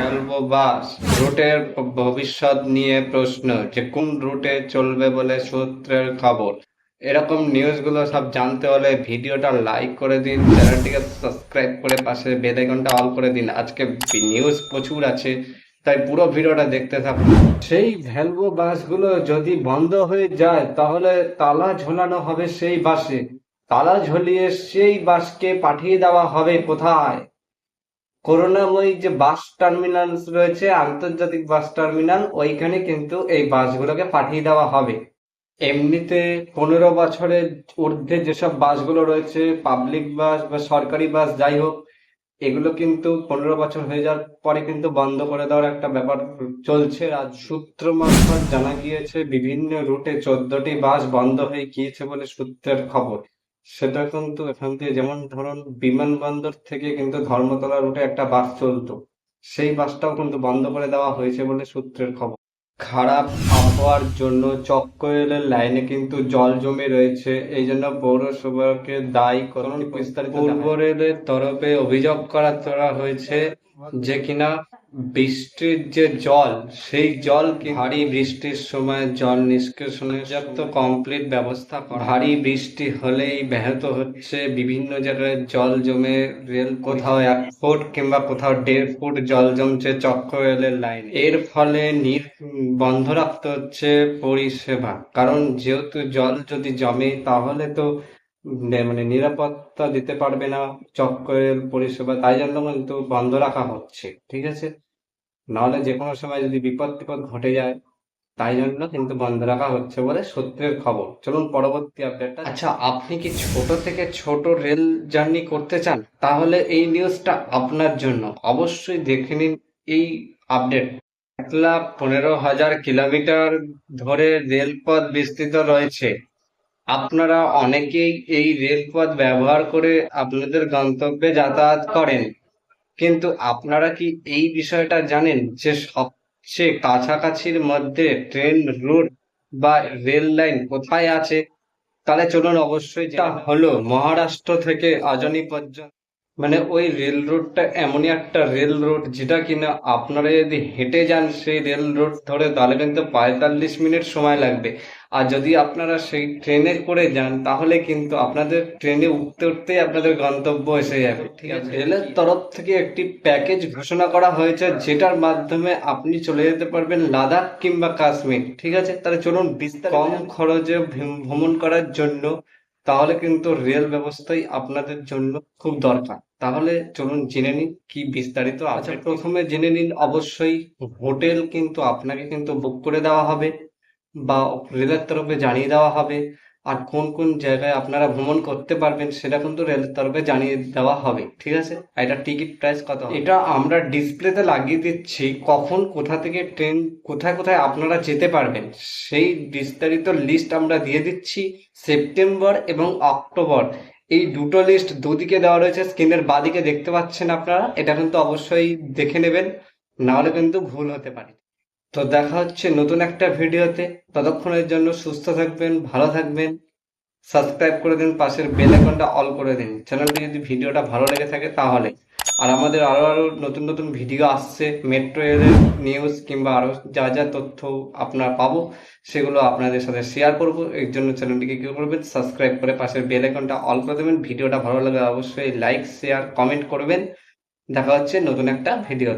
ভেলভো বাস রুটের ভবিষ্যৎ নিয়ে প্রশ্ন যে কোন রুটে চলবে বলে সূত্রের খবর। এরকম নিউজগুলো সব জানতে হলে ভিডিওটা লাইক করে দিন, চ্যানেলটিকে সাবস্ক্রাইব করে পাশে বেল আইকনটা অল করে দিন। আজকে নিউজ প্রচুর আছে, তাই পুরো ভিডিওটা দেখতে থাকুন। সেই ভেলভো বাসগুলো যদি বন্ধ হয়ে যায়, তাহলে তালা ঝোলানো হবে সেই বাসে। তালা ঝুলিয়ে সেই বাসকে পাঠিয়ে দেওয়া হবে কোথায়? করুণাময়ী যে বাস টার্মিনাল রয়েছে, আন্তর্জাতিক বাস টার্মিনাল, ওইখানে কিন্তু এই বাসগুলোকে পাঠিয়ে দেওয়া হবে। এমনিতে পনেরো বছরের ঊর্ধ্বে যেসব বাসগুলো রয়েছে, পাবলিক বাস বা সরকারি বাস যাই হোক, এগুলো কিন্তু পনেরো বছর হয়ে যাওয়ার পরে কিন্তু বন্ধ করে দেওয়ার একটা ব্যাপার চলছে। আর সূত্র মারফত জানা গিয়েছে, বিভিন্ন রুটে চোদ্দটি বাস বন্ধ হয়ে গিয়েছে বলে সূত্রের খবর। সেটা কিন্তু এখান থেকে যেমন ধরুন বিমানবন্দর থেকে কিন্তু ধর্মতলা রুটে একটা বাস চলতো। সেই বাসটাও কিন্তু বন্ধ করে দেওয়া হয়েছে বলে সূত্রের খবর। খারাপ আবহাওয়ার জন্য চক্করেলের লাইনে কিন্তু জল জমে রয়েছে। এই জন্য পৌরসভাকে দায়ী করুন পূর্ব রেলের তরফে অভিযোগ করা করা হয়েছে যে কিনা বৃষ্টির যে জল, সেই জল ভারী বৃষ্টির সময় জল নিষ্কাশনের যত কমপ্লিট ব্যবস্থা। ভারী বৃষ্টি হলেই ব্যাহত হচ্ছে বিভিন্ন জায়গায় জল জমে রেল কোথাও এক ফুট কিংবা কোথাও দেড় ফুট জল জমছে চক্র রেলের লাইন এর ফলে নির বন্ধ রাখতে হচ্ছে পরিষেবা কারণ যেহেতু জল যদি জমে, তাহলে তো মানে নিরাপত্তা দিতে পারবে না চক্রের পরিষেবা, তাই জন্য কিন্তু বন্ধ রাখা হচ্ছে, ঠিক আছে? নাহলে যে কোনো সময় যদি বিপদ টিপদ ঘটে যায়, তাই জন্য কিন্তু বন্ধ রাখা হচ্ছে বলে সূত্রের খবর। চলুন পরবর্তী আপডেটটা আচ্ছা আপনি কি ছোট থেকে ছোট রেল জার্নি করতে চান? তাহলে এই নিউজটা আপনার জন্য। অবশ্যই দেখে নিন এই আপডেট এক লাখ পনেরো হাজার কিলোমিটার ধরে রেলপথ বিস্তৃত রয়েছে। আপনারা অনেকেই এই রেলপথ ব্যবহার করে আপনাদের গন্তব্যে যাতায়াত করেন। কিন্তু আপনারা কি এই বিষয়টা জানেন যে সবচেয়ে কাছাকাছির মধ্যে ট্রেন রুট বা রেল লাইন কোথায় আছে? তাহলে চলুন অবশ্যই যেটা হলো মহারাষ্ট্র থেকে আজনি পর্যন্ত। মানে ওই রেল রুটটা এমনই একটা রেল রুট যেটা কিনা আপনারা যদি হেঁটে যান সেই রেল রুট ধরে তাহলে কিন্তু পঁয়তাল্লিশ মিনিট সময় লাগবে। আর যদি আপনারা সেই ট্রেনে করে যান তাহলে কিন্তু আপনাদের ট্রেনে উঠতে উঠতেই আপনাদের গন্তব্য এসে যাবে ঠিক আছে। রেলের তরফ থেকে একটি প্যাকেজ ঘোষণা করা হয়েছে যেটার মাধ্যমে আপনি চলে যেতে পারবেন লাদাখ কিংবা কাশ্মীর ঠিক আছে? তাহলে চলুন বিস্তারিত কম খরচে ভ্রম- ভ্রমণ করার জন্য তাহলে কিন্তু রেল ব্যবস্থাই আপনাদের জন্য খুব দরকার। তাহলে চলুন জেনে নিন কি বিস্তারিত আচ্ছা প্রথমে জেনে নিন অবশ্যই হোটেল কিন্তু আপনাকে কিন্তু বুক করে দেওয়া হবে। বা রেলের তরফে জানিয়ে দেওয়া হবে। আর কোন কোন জায়গায় আপনারা ভ্রমণ করতে পারবেন সেটা কিন্তু রেলের তরফে জানিয়ে দেওয়া হবে। ঠিক আছে? আর এটা টিকিট প্রাইস কত এটা আমরা ডিসপ্লেতে লাগিয়ে দিচ্ছি কখন, কোথা থেকে ট্রেন কোথায় কোথায় আপনারা যেতে পারবেন। সেই বিস্তারিত লিস্ট আমরা দিয়ে দিচ্ছি সেপ্টেম্বর এবং অক্টোবর। এই দুটো লিস্ট দুদিকে দেওয়া রয়েছে স্ক্রিনের বাদিকে দেখতে পাচ্ছেন আপনারা। এটা কিন্তু অবশ্যই দেখে নেবেন, নাহলে কিন্তু ভুল হতে পারে। তো দেখা হচ্ছে নতুন একটা ভিডিওতে। ততক্ষণের জন্য সুস্থ থাকবেন, ভালো থাকবেন। সাবস্ক্রাইব করে দিন, পাশের বেল আইকনটা অল করে দিন। চ্যানেলটি যদি ভিডিওটা ভালো লেগে থাকে তাহলে। আর আমাদের আরও আরও নতুন নতুন ভিডিও আসছে, মেট্রো রেলের নিউজ কিংবা আরও যা যা তথ্য আপনারা পাবো, সেগুলো আপনাদের সাথে শেয়ার করব। এর জন্য চ্যানেলটিকে কি করবেন? সাবস্ক্রাইব করে পাশের বেল আইকনটা অল করে দেবেন। ভিডিওটা ভালো লাগলে অবশ্যই লাইক শেয়ার কমেন্ট করবেন। দেখা হচ্ছে নতুন একটা ভিডিও